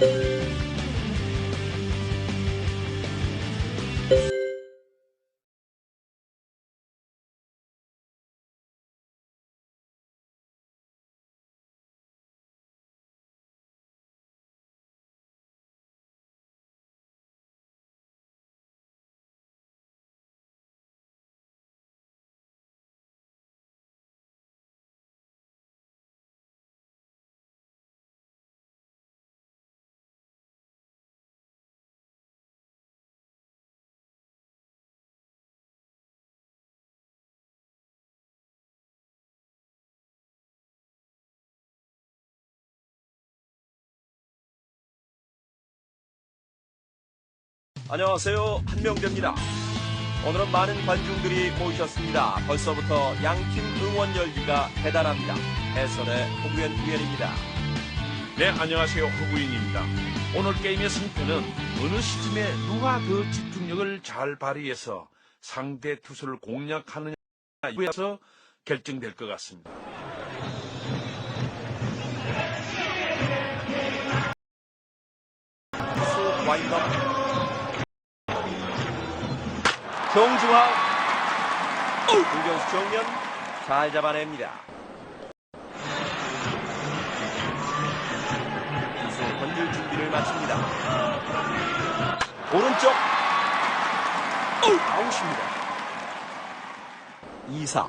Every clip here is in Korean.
Bye. 안녕하세요. 한명대입니다. 오늘은 많은 관중들이 모이셨습니다. 벌써부터 양팀 응원 열기가 대단합니다. 해설의 홍구현 위원입니다. 네, 안녕하세요. 허구인입니다. 오늘 게임의 승패는 어느 시점에 누가 더 집중력을 잘 발휘해서 상대 투수를 공략하느냐에 의해서 결정될 것 같습니다. 와인더 정중앙 공경수 정면 잘 잡아냅니다. 투수 던질 준비를 마칩니다. 오른쪽 아웃입니다. 2사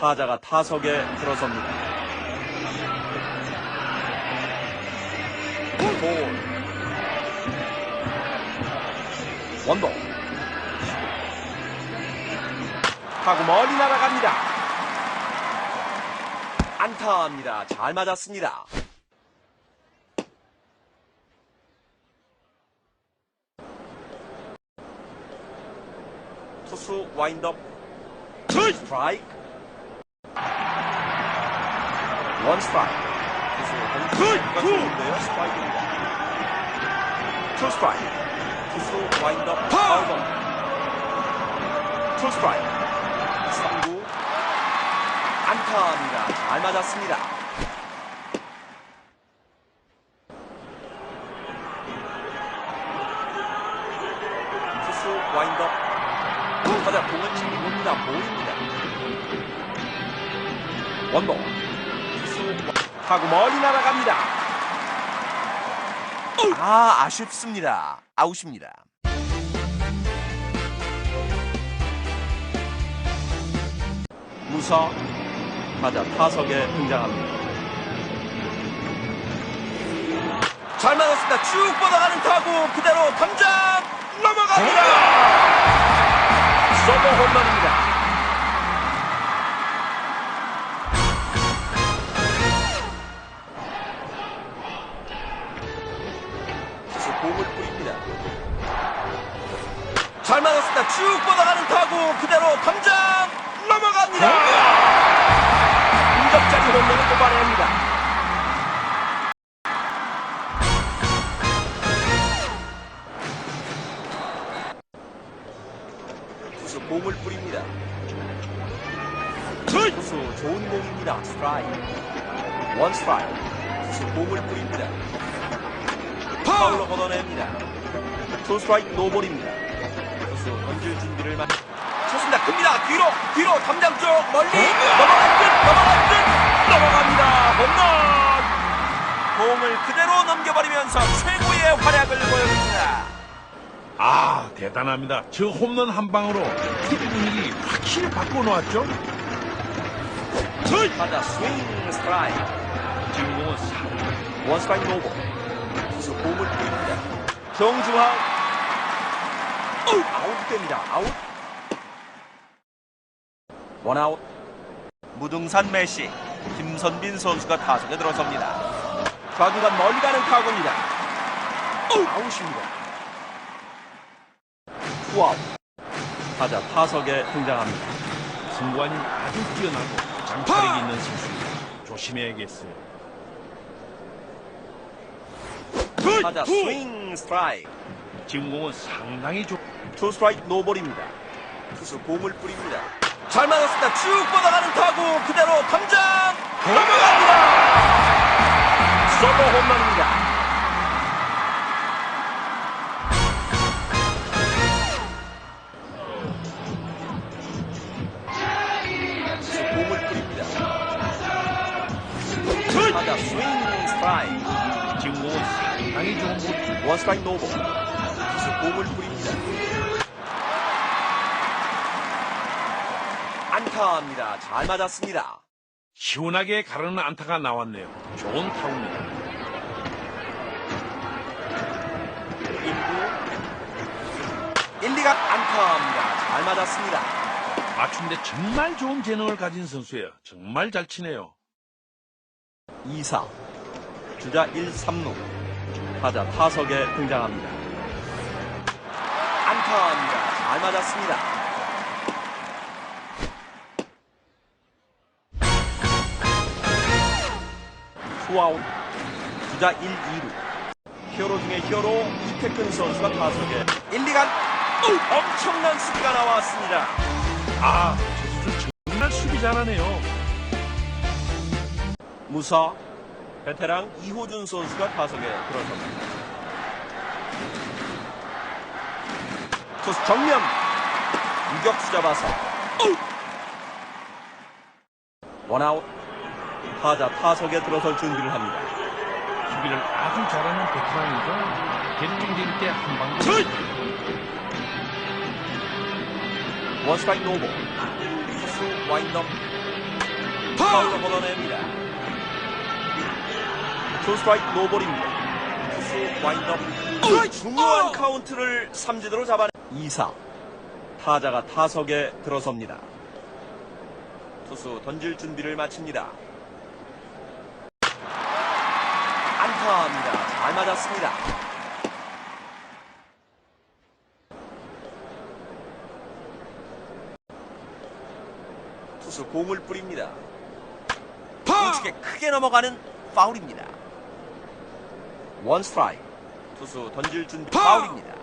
타자가 타석에 들어섭니다. 볼 원도 하고 멀리 날아갑니다. 안타입니다. 잘 맞았습니다. 투수 와인드업. 스트라이크. 원 스트라이크. 투수 좋은데요. 스트라이크입니다. 투 스트라이크. 투수 와인드업. 파울 투 스트라이크. 3구 안타입니다. 잘 맞았습니다. 투수 와인드업 타자 공은 잘 봅니다. 보입니다. 원볼 투수 와- 타고 멀리 날아갑니다. 아 아쉽습니다. 아웃입니다. 무서 타자 타석에 등장합니다. 잘 맞았습니다. 쭉 뻗어가는 타구 그대로 당장 넘어갑니다. 솔로 홈런입니다. 공을 뿌립니다. 잘 맞았습니다. 쭉 뻗어가는 타구 그대로 당장 넘어갑니다. 공격자리 홈런을 뽑아냅니다. 투수 공을 뿌립니다. 투수 좋은 공입니다. 스트라이크. 원 스트라이크. 투수 공을 뿌립니다. 파울로 걷어냅니다. 투 스트라이크 노볼입니다. 투수 던질 준비를 마. 쳤 습니다. 큽니다. 뒤로, 뒤로, 담장 쪽, 멀리, 넘어갈 듯, 넘어갈 듯, 넘어갑니다. 홈런! 공을 그대로 넘겨버리면서 최고의 활약을 보여줍니다. 아, 대단합니다. 저 홈런 한 방으로 팀 분위기 확실히 바꿔놓았죠? 타자 스윙 스트라이크. 진공은 상원 스트라이크 노볼. 투수 공을 뿌립니다. 정중앙. 아웃 됩니다. 아웃. 원아웃. 무등산 메시. 김선빈 선수가 타석에 들어섭니다. 좌중간 멀리 가는 타구입니다. 아웃입니다. 투아웃. 타자 타석에 등장합니다. 승관이 아주 뛰어나고 장타력이 있는 선수입니다. 조심해야겠어요. 타자 스윙 스트라이크. 진공은 상당히 좋. 투 스트라이크 노볼입니다. 투수 공을 뿌립니다. 잘 맞았습니다. 쭉 뻗어가는 타구 그대로 감장 넘어갑니다. 서버 홈런입니다. 타자 스윙 스트라이크 지금 원 스트라이크 노볼 기수 공을 뿌립니다 안타입니다. 잘 맞았습니다. 시원하게 가르는 안타가 나왔네요. 좋은 타구입니다. 1구 1, 2가 안타입니다. 잘 맞았습니다. 맞춤데 정말 좋은 재능을 가진 선수예요. 정말 잘 치네요. 2사 주자 1, 3루 타자 타석에 등장합니다. 안타입니다. 잘 맞았습니다. 투아웃 주자 1, 2루 히어로 중에 히어로 이태근 선수가 타석에 1, 2간 엄청난 수비가 나왔습니다. 아, 저 선수 정말 수비 잘하네요. 무사 베테랑 이호준 선수가 타석에 들어섭니다. 투수 정면 유격수 잡아서 원아웃 타자 타석에 들어설 준비를 합니다. 수비를 아주 잘하는 베테랑이죠. 결정적일 때한 방. 원스트라이크 노볼 투수 와인더 파울로 걷어냅니다. 투 스트라이크 노볼입니다. 투수 와인더 중요한 카운트를 삼진으로 잡아 2사 타자가 타석에 들어섭니다. 투수 던질 준비를 마칩니다. 안타입니다. 잘 맞았습니다. 투수 공을 뿌립니다. 우측에 크게 넘어가는 파울입니다. 원 스트라이크. 투수 던질 준비 파울입니다.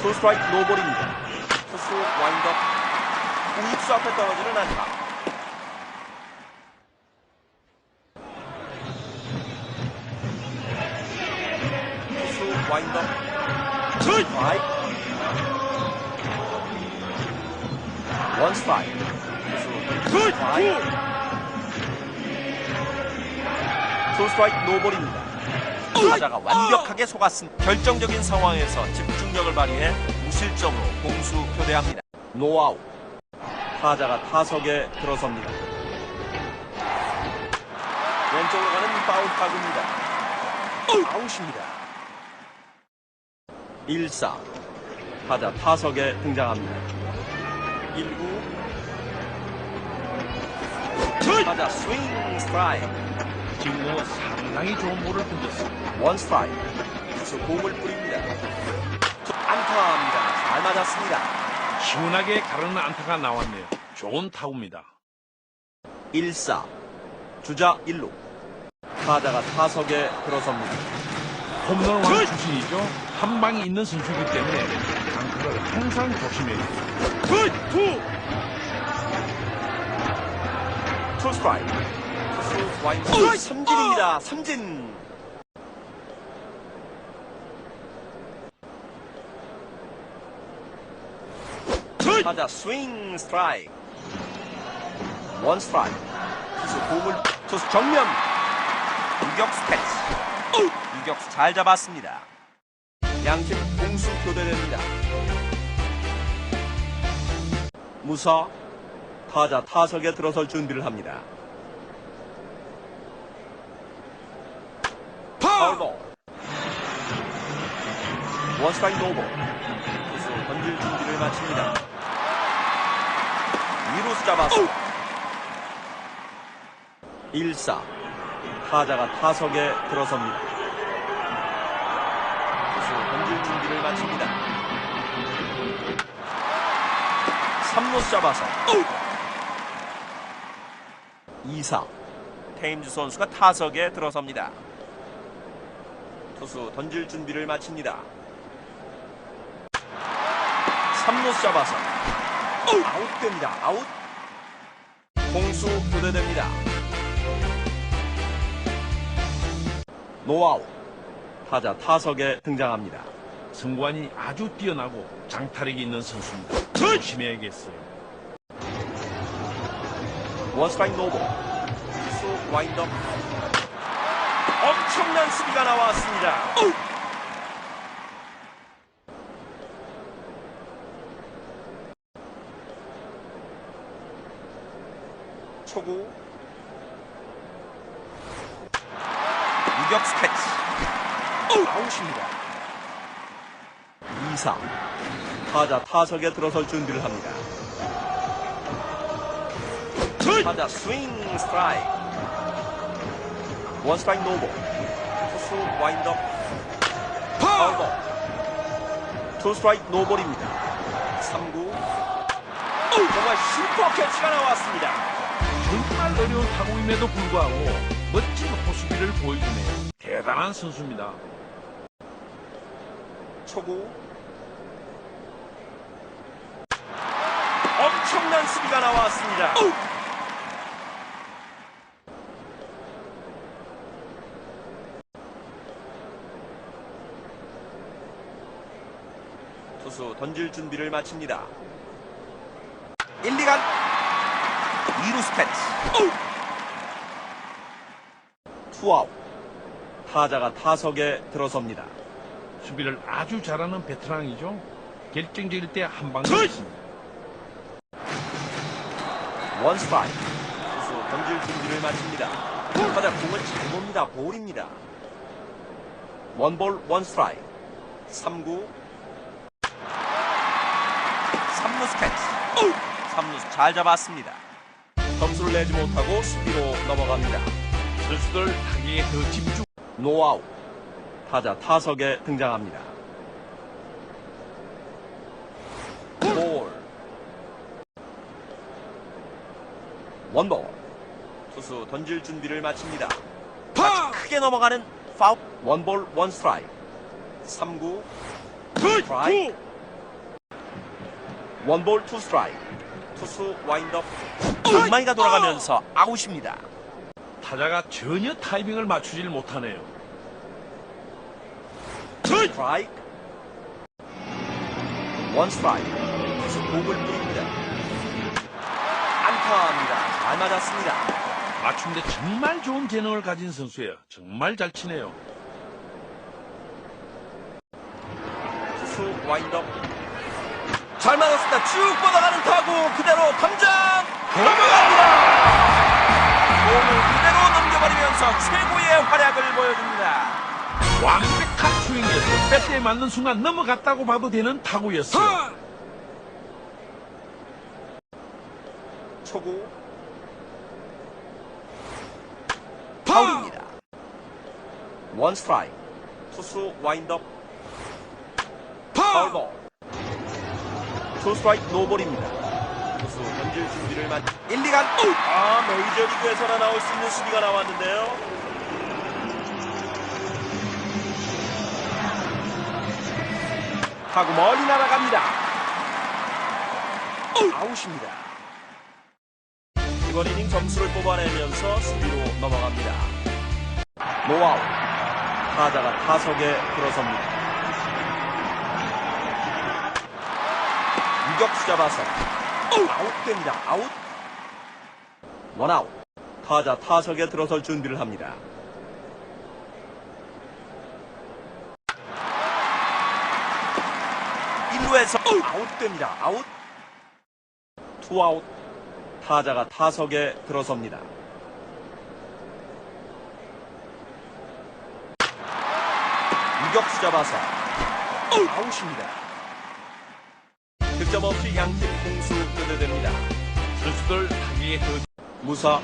투 스트라이크 노볼입니다. 투수 와인더 우익수 앞에 떨어지는 안타. 와인더 스트라이크 원 스트라이크 스트라이크 투 스트라이크 노볼입니다. 타자가 완벽하게 속았습 결정적인 상황에서 집중력을 발휘해 무실점으로 공수 교대합니다. 노아웃. 타자가 타석에 들어섭니다. 왼쪽으로 가는 파울 타구입니다. 아웃입니다. 1사. 타자 타석에 등장합니다. 1구. 타자 스윙 스트라이크. 지금 뭐 상당히 좋은 볼을 던졌습니다. 원 스트라이크. 투수 공을 뿌립니다. 투- 안타입니다. 잘 맞았습니다. 시원하게 가르는 안타가 나왔네요. 좋은 타구입니다. 1사. 주자 1루. 타자가 타석에 들어섭니다. 홈런 왕 출신이죠. 한 방이 있는 선수이기 때문에 강타를 항상 조심해야 돼요. 투 스트라이크. 투수 와인드 삼진입니다. 삼진. 타자 스윙 스트라이크. 원 스트라이크. 투수 공을 투수 정면. 유격수 캐치. 유격수 잘 잡았습니다. 양팀 공수 교대됩니다. 무사 타자 타석에 들어설 준비를 합니다. 파울볼 원스트라이크 노볼 투수 던질 준비를 마칩니다. 위로스 잡아서 1사 타자가 타석에 들어섭니다. 준비를 마칩니다. 3루수 잡아서 2사 테임즈 선수가 타석에 들어섭니다. 투수 던질 준비를 마칩니다. 3루수 잡아서 아웃됩니다. 아웃. 공수 교대됩니다. 노아웃. 타자 타석에 등장합니다. 승관이 아주 뛰어나고 장타력이 있는 선수입니다. 조심해야겠어요. 원스트라이크 노볼. 투수 와인더 엄청난 수비가 나왔습니다. 초구 유격수 캐치 아웃입니다. 2사 타자 타석에 들어설 준비를 합니다. 타자 스윙 스트라이크. 원 스트라이크 노볼. 투수 와인더 파울볼. 투 스트라이크 노볼입니다. 3구. 정말 슈퍼 캐치가 나왔습니다. 정말 어려운 타구임에도 불구하고 멋진 호수비를 보여주네요. 대단한 선수입니다. 초구 엄청난 수비가 나왔습니다. 투수 던질 준비를 마칩니다. 1, 2간 2루 스 캐치. 투아웃. 타자가 타석에 들어섭니다. 수비를 아주 잘하는 베테랑이죠. 결정적일 때 한 방에 있습니다. 원 스트라이크. 투수 던질 준비를 마칩니다. 타자 공을 잘 봅니다. 볼입니다. 원볼 원 스트라이크. 3구. 3루 스 캐치 3루 잘 잡았습니다. 점수를 내지 못하고 수비로 넘어갑니다. 선수들 타기에 더 집중. 노아웃. 타자 타석에 등장합니다 볼 원볼 투수 던질 준비를 마칩니다. 파! 크게 넘어가는 파울. 원볼 원 스트라이크 3구 스트라이크. 원볼 투! 스트라이크 투수 와인드업 방망이가 돌아가면서 아웃입니다. 타자가 전혀 타이밍을 맞추질 못하네요. 스트라이크. 원 스트라이크 투수 공을 뿌립니다. 안타입니다 잘 맞았습니다 맞춤대 정말 좋은 재능을 가진 선수예요. 정말 잘 치네요. 투수 와인드업 잘 맞았습니다 쭉 뻗어가는 타구 그대로 탐장 넘어갑니다 공을 그대로 넘겨버리면서 최고의 활약을 보여줍니다 완벽한 스윙이었어요. 배트에 맞는 순간 넘어갔다고 봐도 되는 타구였어요. 초구 파울입니다 원 스트라이크 투수 와인드업. 파울볼 투 스트라이크 노볼입니다. 투수 던질 준비를 만 1, 2간 아 메이저리그에서나 나올 수 있는 수비가 나왔는데요. 타구 멀리 날아갑니다. 아웃입니다. 이번 이닝 점수를 뽑아내면서 수비로 넘어갑니다. 노아웃. 타자가 타석에 들어섭니다. 유격수 잡아서 아웃됩니다. 아웃. 원아웃. 타자 타석에 들어설 준비를 합니다. 일루에서 아웃됩니다. 아웃. 투아웃. 타자가 타석에 들어섭니다. 유격수 잡아서 아웃입니다. 득점 없이 양팀 공수 교대됩니다. 선수들 타기에 더 무사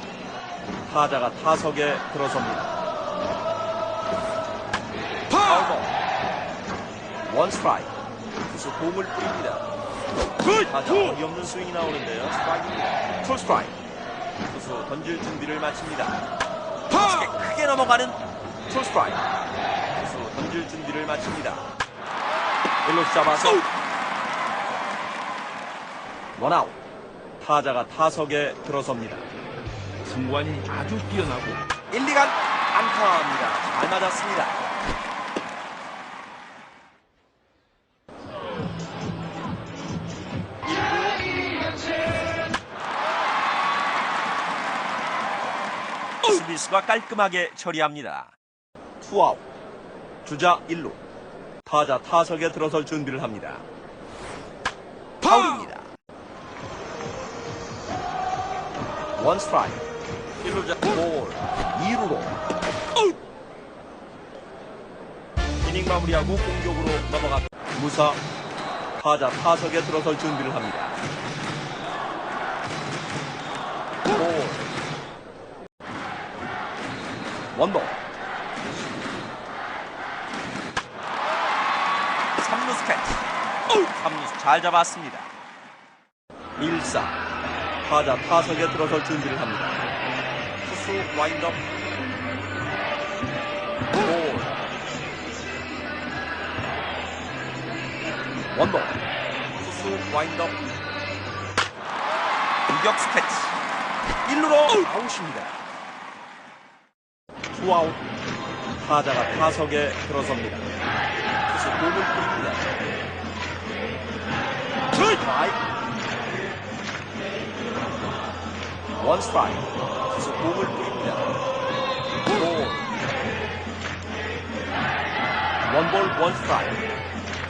타자가 타석에 들어섭니다. 파울볼 원 스트라이크 투수 공을 뿌립니다. 타자 어이없는 스윙이 나오는데요. 스트라이크입니다. 풀 스트라이크 투수 던질 준비를 마칩니다. 크게, 넘어가는 풀 스트라이크 던질 준비를 마칩니다. 일루 잡아서 원아웃 타자가 타석에 들어섭니다. 승관이 아주 뛰어나고 1, 2간 안타입니다. 잘 맞았습니다. 일구 수비 다비스가 깔끔하게 처리합니다. 투아웃. 주자 1루. 타자 타석에 들어설 준비를 합니다. 파울입니다. 원 스트라이크. 1루자 볼. 2루로. 이닝 마무리하고 공격으로 넘어갑니다. 무사. 타자 타석에 들어설 준비를 합니다. 볼. 원볼. 3루수 캐치. 3루수 잘 잡았습니다. 1사. 타자 타석에 들어설 준비를 합니다. 투수 와인드업. 볼. 원볼. 투수 와인드업. 유격수 캐치. 1루로 아웃입니다. 투아웃. 타자가 타석에 들어섭니다. 공을 뿌립니다. 원. 투수 공을 뿌립니다. 볼. 원볼 원 스트라이크.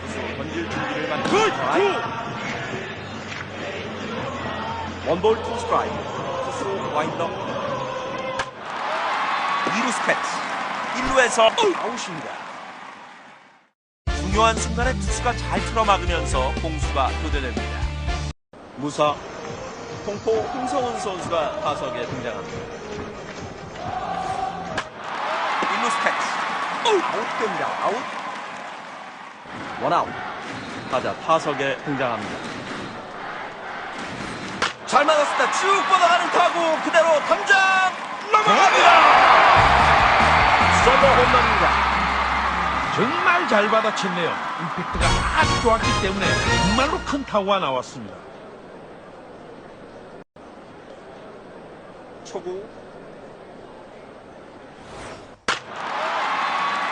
투수 던질 준비를 스트라이크. 원볼 투 스트라이크. 투수 와인더. 2루 스패치. 1루에서 아웃입니다. 중요한 순간에 투수가 잘 틀어막으면서 공수가 교대됩니다. 무사 통포 홍성훈 선수가 타석에 등장합니다. 1루 스패치. 아웃됩니다. 아웃. 원아웃. 타자 타석에 등장합니다. 잘때쭉 뻗어가는 타구 그대로 담장 넘어갑니다. 솔로 홈런입니다. 정말 잘 받아쳤네요. 임팩트가 아주 좋았기 때문에 정말로 큰 타구가 나왔습니다. 초구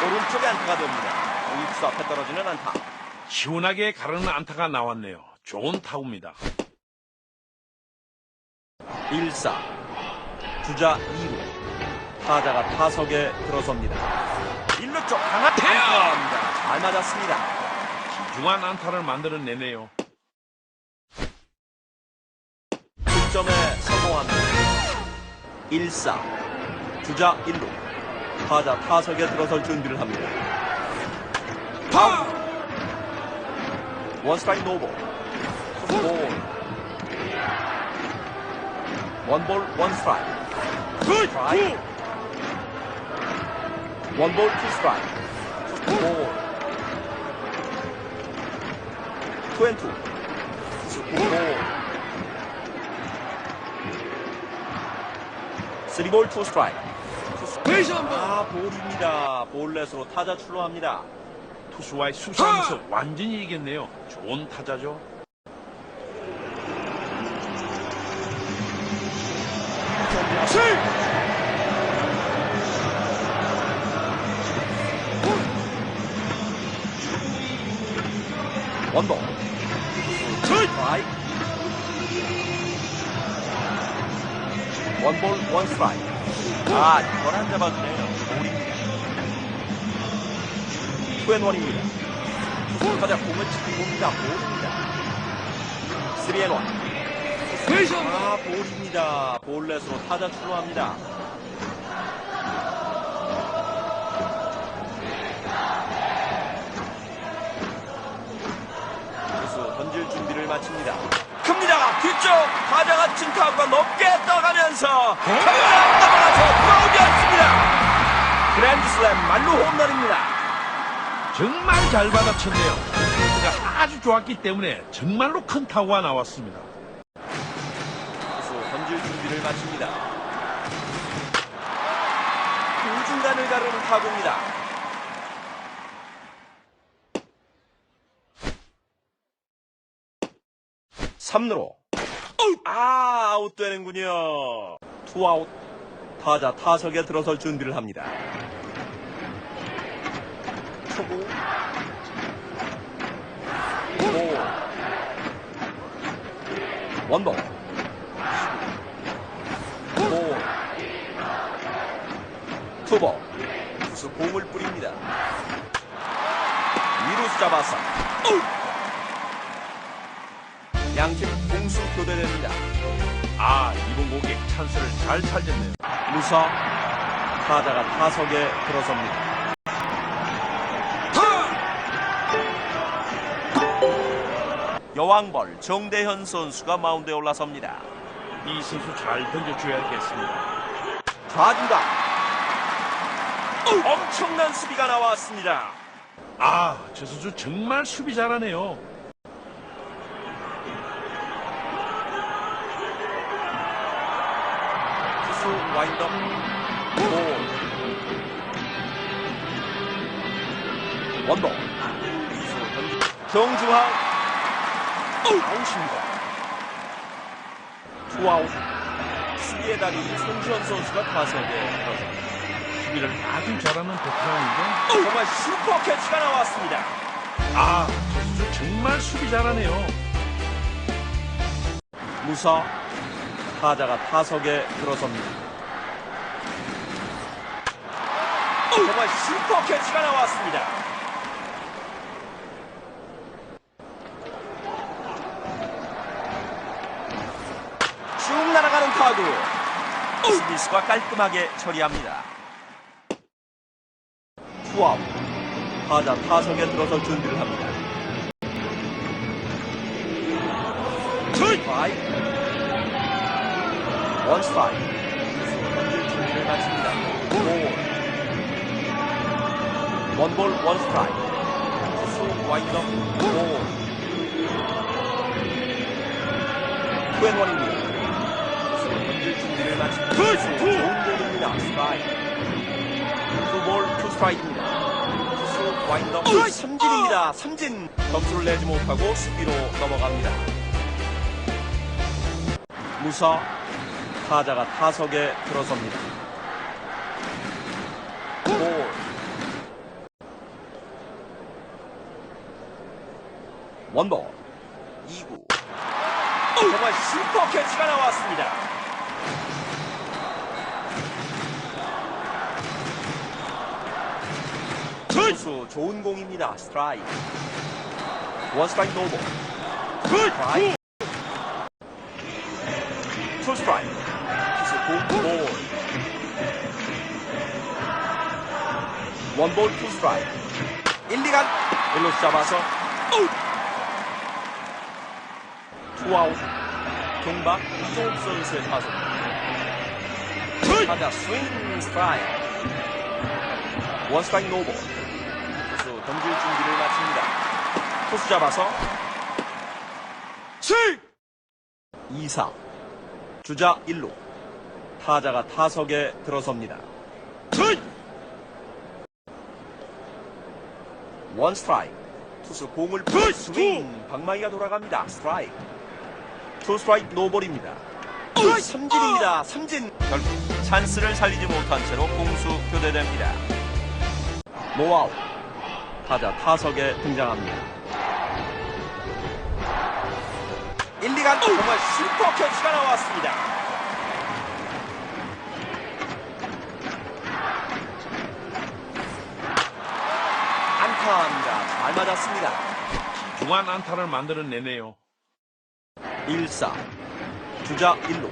오른쪽에 안타가 됩니다. 우익수 앞에 떨어지는 안타. 시원하게 가르는 안타가 나왔네요. 좋은 타구입니다. 1사 주자 2루 타자가 타석에 들어섭니다. 1루 쪽 강한 안타입니다. 잘 맞았습니다. 중한 안타를 만들어내네요. 득점에 성공합니다. 1사 주자 1루 타자 타석에 들어설 준비를 합니다. 파울 원스트라이크 노볼 볼 원볼 원스트라이크 스트라이크 원볼 투 스트라이크 볼 투앤투 볼 쓰리볼 투 스트라이크 아 볼입니다. 볼넷으로 타자 출루합니다. 투수와의 수싸움에서 완전히 이겼네요. 좋은 타자죠. 원 아 이걸 안 잡아주네요. 볼입니다 투앤원입니다. 타자 공을 치고 봅니다. 볼입니다. 3앤원. 아 볼입니다. 볼넷으로 타자 출루합니다. 투수 던질 준비를 마칩니다. 큽니다. 뒤쪽 타자가 친 타구가 높게 떠가면서 타자 넘어가서 파울이 않습니다. 그랜드슬램 만루 홈런입니다. 정말 잘 받아쳤네요. 임팩트가 아주 좋았기 때문에 정말로 큰 타구가 나왔습니다. 투수 던질 준비를 마칩니다. 우중간을 가르는 타구입니다. 삼루로 아, 아웃되는군요. 투아웃. 타자 타석에 들어설 준비를 합니다. 초구. 볼. 원볼. 볼. 투볼. 투수 공을 뿌립니다. 위로수 잡아서. 양팀 공수 교대됩니다. 아, 이번 고객 찬스를 잘 살렸네요. 무사 타자가 타석에 들어섭니다. 여왕벌 정대현 선수가 마운드에 올라섭니다. 이 선수 잘 던져줘야겠습니다. 좌중간 엄청난 수비가 나왔습니다. 아, 저 선수 정말 수비 잘하네요. 와인드업 이수 던지 정중앙 아웃입니다. 투아웃 수비의 달인 손지현 선수가 타석에. 수비를 아주 잘하는 베테랑인데. 정말 슈퍼 캐치가 나왔습니다. 아, 저 선수 정말 수비 잘하네요. 무사 타자가 타석에 들어섭니다. 정말 슈퍼 캐치가 나왔습니다. 쭉 날아가는 타구 스미스가 깔끔하게 처리합니다. 투아웃 타자 타석에 들어서 준비를 합니다. 스트라이크 원 스트라이크 원볼 원 스트라이크 투수 와인드업 볼 투앤원입니다 투수 던질 준비를 마칩니다 투수 좋은 공입니다. 스트라이크 투볼 투 스트라이크입니다. 투수 와인드업 삼진입니다. 삼진. 점수를 내지 못하고 수비로 넘어갑니다. 무사 타자가 타석에 들어섭니다. 볼 원볼. 2구. 정말 슈퍼 캐치가 나왔습니다. 투수 좋은 공입니다. 스트라이크. 원 스트라이크 노볼. 스트라이크. 투 스트라이크. 투수 공볼. 원볼 투 스트라이크. 1, 2간. 1루수 잡아서 투아웃. 동박 이종욱 선수의 타석. 타자 스윙 스트라이크. 원 스트라이크 노볼. 투수 던질 준비를 마칩니다. 투수 잡아서. 스윙! 2사. 주자 1루. 타자가 타석에 들어섭니다. 원 스트라이크. 투수 공을 풀 스윙! 방망이가 돌아갑니다. 스트라이크 투 스트라이크 노볼입니다. 삼진입니다. 삼진 결국 찬스를 살리지 못한 채로 공수 교대됩니다. 노아웃 타자 타석에 등장합니다. 1, 2간 정말 슈퍼 캐치가 나왔습니다. 안타입니다. 잘 맞았습니다. 중한 안타를 만들어내네요. 1사 주자 1루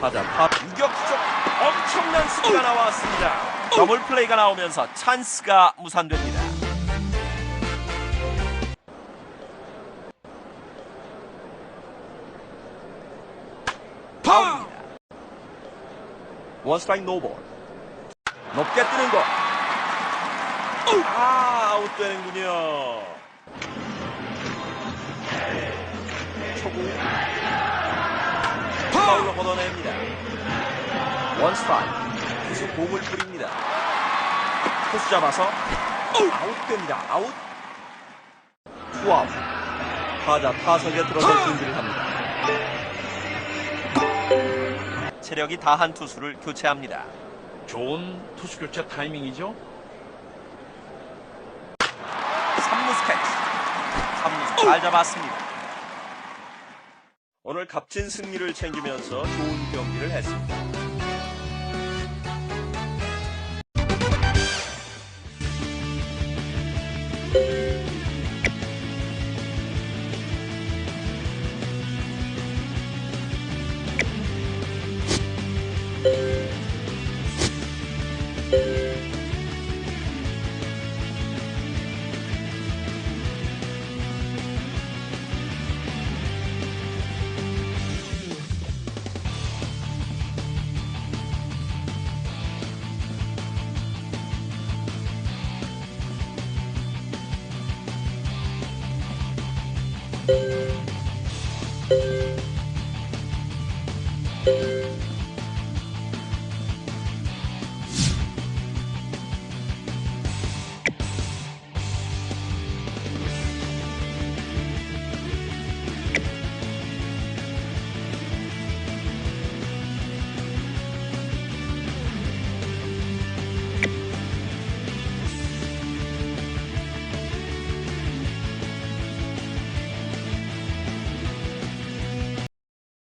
타자 탑 유격수적 엄청난 수비가 나왔습니다. 더블 플레이가 나오면서 찬스가 무산됩니다. 파울입니다. 원 스트라이크 노볼 높게 뜨는 거. 아 아웃되는군요. 초구 파울로 걷어냅니다. 원 스트라이크 투수 공을 뿌립니다. 투수 잡아서 아웃됩니다. 아웃 투아웃 타자 타석에 들어서 준비를 합니다. 체력이 다한 투수를 교체합니다. 좋은 투수 교체 타이밍이죠? 3루 스캐치 3루 잘 잡았습니다. 오늘 값진 승리를 챙기면서 좋은 경기를 했습니다.